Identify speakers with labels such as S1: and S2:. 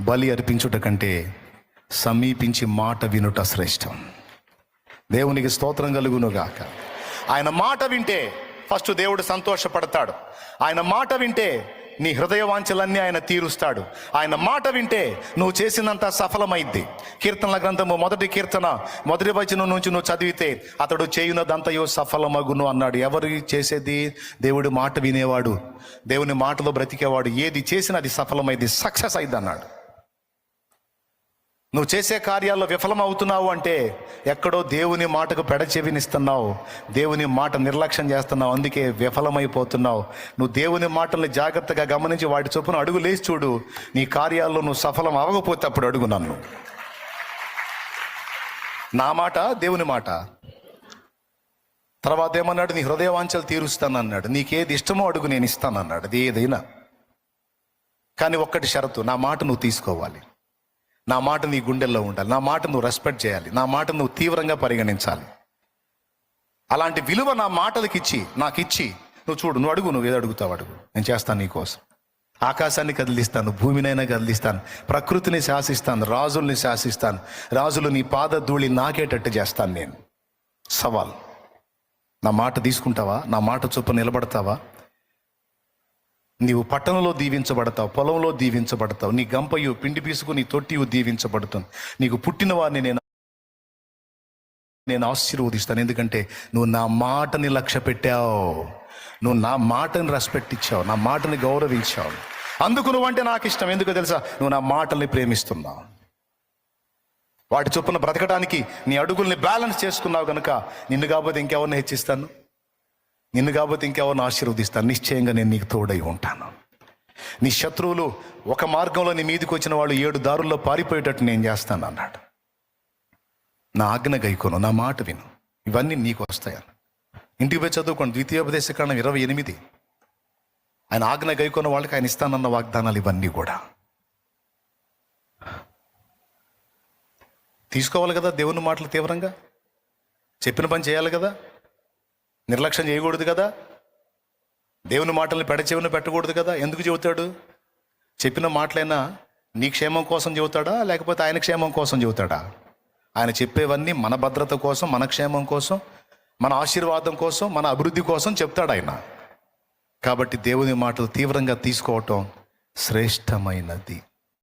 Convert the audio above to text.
S1: బలి అర్పించుట కంటే సమీపించి మాట వినుట శ్రేష్టం. దేవునికి స్తోత్రం కలుగునుగాక. ఆయన మాట వింటే ఫస్ట్ దేవుడు సంతోషపడతాడు. ఆయన మాట వింటే నీ హృదయ వాంఛలన్నీ ఆయన తీరుస్తాడు. ఆయన మాట వింటే నువ్వు చేసినంత సఫలమైద్ది. కీర్తనల గ్రంథము మొదటి కీర్తన మొదటి వచనం నుంచి నువ్వు చదివితే అతడు చేయునదంతయో సఫలమగును అన్నాడు. ఎవరు చేసేది? దేవుడి మాట వినేవాడు. దేవుని మాటలో బ్రతికేవాడు. ఏది చేసినా అది సఫలమైంది సక్సెస్ అయింది అన్నాడు నువ్వు చేసే కార్యాల్లో విఫలం అవుతున్నావు అంటే ఎక్కడో దేవుని మాటకు పెడచెవినిస్తున్నావు దేవుని మాట నిర్లక్ష్యం చేస్తున్నావు. అందుకే విఫలమైపోతున్నావు. నువ్వు దేవుని మాటల్ని జాగ్రత్తగా గమనించి వాటి చొప్పున అడుగు లేచి చూడు. నీ కార్యాల్లో నువ్వు సఫలం అవ్వకపోతే అప్పుడు అడుగు నన్ను. నా మాట దేవుని మాట. తర్వాత ఏమన్నాడు? నీ హృదయవాంఛలు తీరుస్తాను అన్నాడు నీకేది ఇష్టమో అడుగు నేను ఇస్తాను అన్నాడు అది ఏదైనా. కానీ ఒక్కటి షరతు నా మాట నువ్వు తీసుకోవాలి. నా మాట నీ గుండెల్లో ఉండాలి. నా మాట నువ్వు రెస్పెక్ట్ చేయాలి. నా మాట నువ్వు తీవ్రంగా పరిగణించాలి. అలాంటి విలువ నా మాటలకి ఇచ్చి నాకు ఇచ్చి నువ్వు చూడు నువ్వు అడుగు నువ్వు ఏదో అడుగుతావు అడుగు. నేను చేస్తాను నీకోసం ఆకాశాన్ని కదిలిస్తాను భూమినైనా కదిలిస్తాను ప్రకృతిని శాసిస్తాను రాజుల్ని శాసిస్తాను రాజులు నీ పాద ధూళి నాకేటట్టు చేస్తాను నేను. సవాల్. నా మాట తీసుకుంటావా? నా మాట చొప్పు నిలబడతావా? నీవు పట్టణంలో దీవించబడతావు పొలంలో దీవించబడతావు నీ గంపయు పిండి పీసుకు నీ తొట్టియు దీవించబడుతుంది. నీకు పుట్టిన వారిని నేను నేను ఆశీర్వదిస్తాను. ఎందుకంటే నువ్వు నా మాటని లక్ష్య పెట్టావు. నువ్వు నా మాటని రెస్పెక్ట్ నా మాటని గౌరవించావు. అందుకు నువ్వంటే నాకు ఇష్టం. ఎందుకు తెలుసా? నువ్వు నా మాటల్ని ప్రేమిస్తున్నావు. వాటి చొప్పున బ్రతకడానికి నీ అడుగుల్ని బ్యాలెన్స్ చేసుకున్నావు కనుక నిన్ను కాకపోతే ఇంకెవరిని హెచ్చిస్తాను? నిన్ను కాబట్టి ఇంకెవరిని ఆశీర్వదిస్తాను? నిశ్చయంగా నేను నీకు తోడై ఉంటాను. నీ శత్రువులు ఒక మార్గంలో నీ మీదకి వచ్చిన వాళ్ళు ఏడు దారుల్లో పారిపోయేటట్టు నేను చేస్తాను అన్నాడు. నా ఆజ్ఞ గైకోను నా మాట విను. ఇవన్నీ నీకు వస్తాయని. ఇంటికి పోయి చదువుకోండి. ద్వితీయోపదేశ కారణం ఇరవై ఎనిమిది. ఆయన ఆజ్ఞ గైకొన్న వాళ్ళకి ఆయన ఇస్తానన్న వాగ్దానాలు ఇవన్నీ కూడా. తీసుకోవాలి కదా దేవుని మాటలు తీవ్రంగా? చెప్పిన పని చేయాలి కదా? నిర్లక్ష్యం చేయకూడదు కదా? దేవుని మాటల్ని పెడచెవిన పెట్టకూడదు కదా? ఎందుకు చెబుతాడు? చెప్పిన మాటలైనా నీ క్షేమం కోసం చెబుతాడా? లేకపోతే ఆయన క్షేమం కోసం చెబుతాడా? ఆయన చెప్పేవన్నీ మన భద్రత కోసం మన క్షేమం కోసం మన ఆశీర్వాదం కోసం మన అభివృద్ధి కోసం చెప్తాడు ఆయన. కాబట్టి దేవుని మాటలు తీవ్రంగా తీసుకోవటం శ్రేష్టమైనది.